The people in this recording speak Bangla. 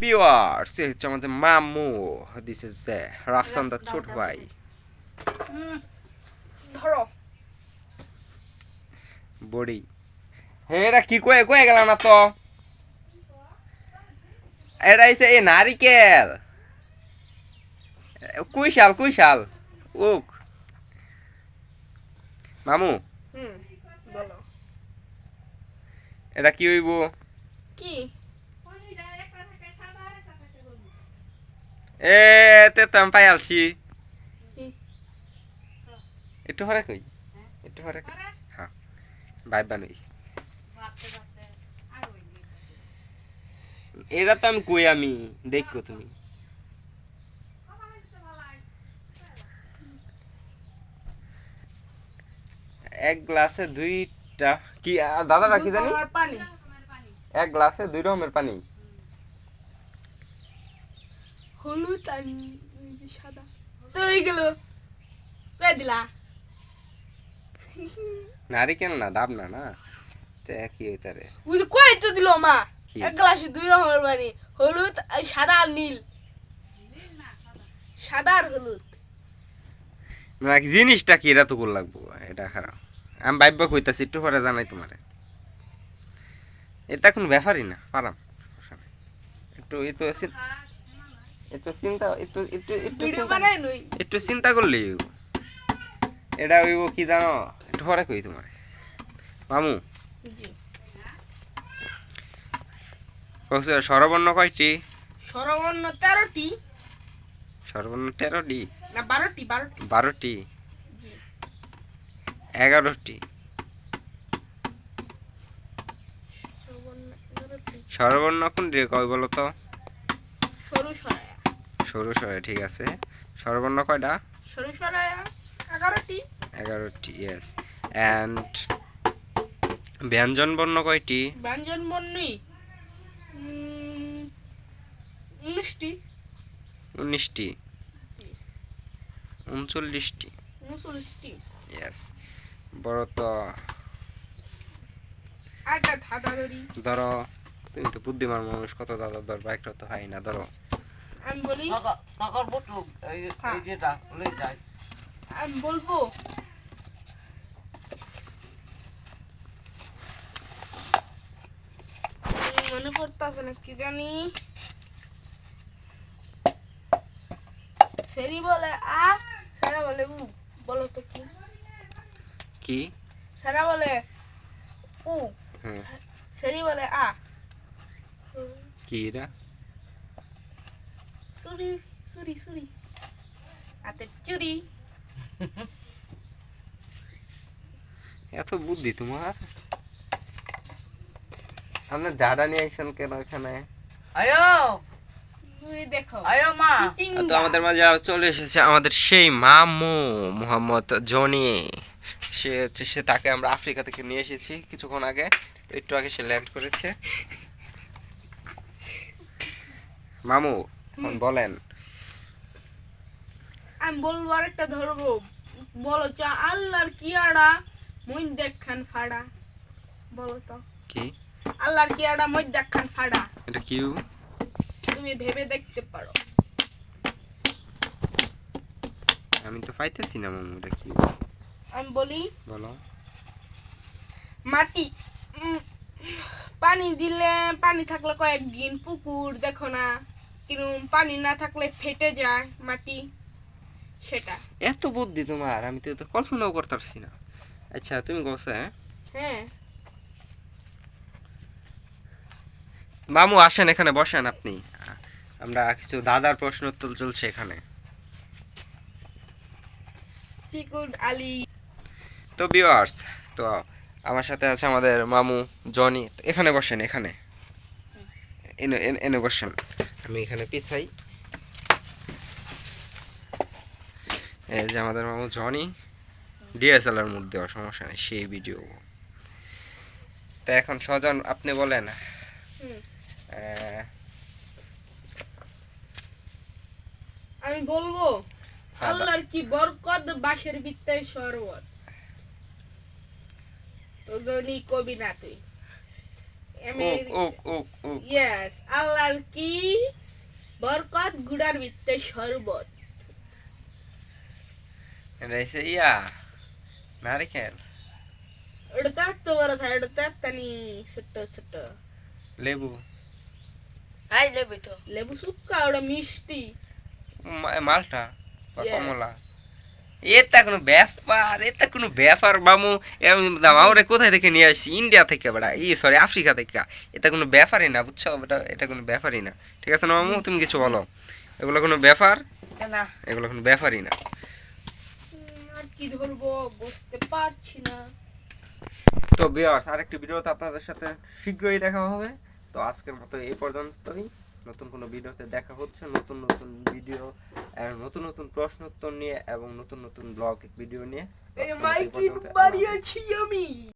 ভিউয়ার্স এই হচ্ছে আমাদের মামু। দিস ইজ রাফসান দা ছোট ভাই। ধরো। বডি। হে এটা কি কয়ে কয়ে গেল না তো? এটা হচ্ছে এই নারিকেল। কুইশাল কুইশাল। উক মামু। এটা কি হইব? কি? এ তে তো আমি পাই আলছি? একটু হরে কই? একটু হরে কই? হ্যাঁ বাই বানুই। এটা তো আমি কই আমি? দেখো তুমি। এক গ্লাসে দুইটা কি দাদাটা কি জানি? এক গ্লাসে দুই রকমের পানি। হলুদ আর সাদা। তো হয়ে গেল। কয়ে দিলা? নারিকেল না? ডাব না না? তে হইতারে ওই তো কয়ে তো দিল মা। এক গ্লাসে দুই রকমের পানি হলুদ আর সাদা আর নীল। সাদা আর হলুদ। কি জিনিসটা কি? এটা তো গোল লাগবো। এটা খারাপ। আমি ভাইব্য কইতাছি একটু পরে জানাই তোমারে। এটা কোনো ব্যাপারই না পারাম। সমস্যা নাই। একটু একটু চি- একটু চিন্তা একটু একটু একটু একটু চিন্তা হইব। এটা হইব কি জানো? একটু পরে কই তোমারে। মামু। জি। সরবর্ণ কয়টি? স্বরবর্ণ তেরোটি। সরবর্ণ তেরোটি? না বারোটি বারোটি। বারোটি? এগারোটি? স্বরবর্ণ এগারোটি। সরবর্ণ কোনটি কয় বলো তো সরু সরায়া সরু সরে ঠিক আছে? সরবর্ণ কয়টা? সরু সরায়া এগারোটি। এগারোটি ইয়েস অ্যান্ড ব্যঞ্জন বর্ণ কয়টি ব্যঞ্জন বর্ণই উনিশটি। উনিশটি। উনচল্লিশটি। উনচল্লিশটি। ইয়েস বড় তো। ধরি। ধরো তুমি তো বুদ্ধিমান মানুষ কত দাদা ধরবা? একটা তো হয় না ধরো। আমি বলি নগর বুটুক এই হ্যাঁ। এই যেটা লই যায়। আমি বলব মনে পড়তেছে না কি জানি। সেরি বলে আ সারা বলে উ বলো তো কি? কি? সারা বলে উ হ্যাঁ। সেরি বলে আ। কি এটা? সুরি সুরি সুরি হাতের চুরি এত বুদ্ধি তোমার? আপনার জাডা নিয়ে আইসেন কেন এখানে? আয়ো! তুই দেখো আয়ো তো আমাদের মাঝে চলে এসেছে আমাদের সেই মামু মোহাম্মদ জনি। সে হচ্ছে সে তাকে আমরা আফ্রিকা থেকে নিয়ে এসেছি কিছুক্ষণ আগে। একটু আগে সে ল্যান্ড করেছে। মামু এখন বলেন। আমি বলব আরেকটা ধরবো। বলো চা আল্লাহর কি আড়া? মই দেখান ফাড়া। বলো তো। কি? আল্লাহর কি আড়া মই দেখান ফাড়া। এটা কিউ? তুমি ভেবে দেখতে পারো। আমি তো পাইতেছি না মামু এটা কি আমি বলি বলো। মাটি উম, পানি দিলে পানি থাকলে কয়েকদিন পুকুর দেখো না। কিরম পানি না থাকলে ফেটে যায় মাটি সেটা। এত বুদ্ধি তোমার আমি তো কল্পনাও করতে পারছি না। আচ্ছা তুমি গোসা হ্যাঁ। মামু আসেন এখানে বসেন আপনি। আমরা কিছু দাদার প্রশ্ন উত্তর চলছে এখানে। চিকুন আলী। তো ভিউয়ার্স তো আমার সাথে আছে আমাদের মামু জনি। এখানে বসেন এখানে। বসেন। আমি এখানে পিছাই। এই যে আমাদের মামু জনি ডিএসএলআর মধ্যে দেওয়া সমস্যা নেই সেই ভিডিও তা এখন সজন আপনি বলেন। আমি বলব আল্লাহর কি বরকত বাঁশের বিত্তায় শরবত ওজনি কবি না তুই। ইয়েস আল্লাহর কি? বরকত গুড়ার ভিত্তে শরবত। এটা হচ্ছে ইয়া নারিকেল ওটা তো এত বড় থাকে ওটা তো এত্তানি ছোট্ট ছোট্ট। লেবু। আই লেবু তো। লেবু সুক্কা ওটা মিষ্টি। মা- মালটা বা কমলা। এটা কোনো ব্যাপার এটা কোনো ব্যাপার মামু। আমরা কোথায় থেকে নিয়ে আসছি? ইন্ডিয়া থেকে বেড়া ই সরি আফ্রিকা থেকে। এটা কোনো ব্যাপারই না বুঝছ? এটা এটা কোনো ব্যাপারই না। ঠিক আছে না মামু? তুমি কিছু বলো। এগুলো কোনো ব্যাপার? না। এগুলো কোনো ব্যাপারই না। আর কি ধরবো বুঝতে পারছি না। তো বিয়ার্স আরেকটি ভিডিওতে আপনাদের সাথে শীঘ্রই দেখা হবে। তো আজকের মতো এই পর্যন্তই। নতুন কোনো ভিডিওতে দেখা হচ্ছে নতুন নতুন ভিডিও নতুন নতুন প্রশ্ন উত্তর নিয়ে এবং নতুন নতুন ব্লগ ভিডিও নিয়ে।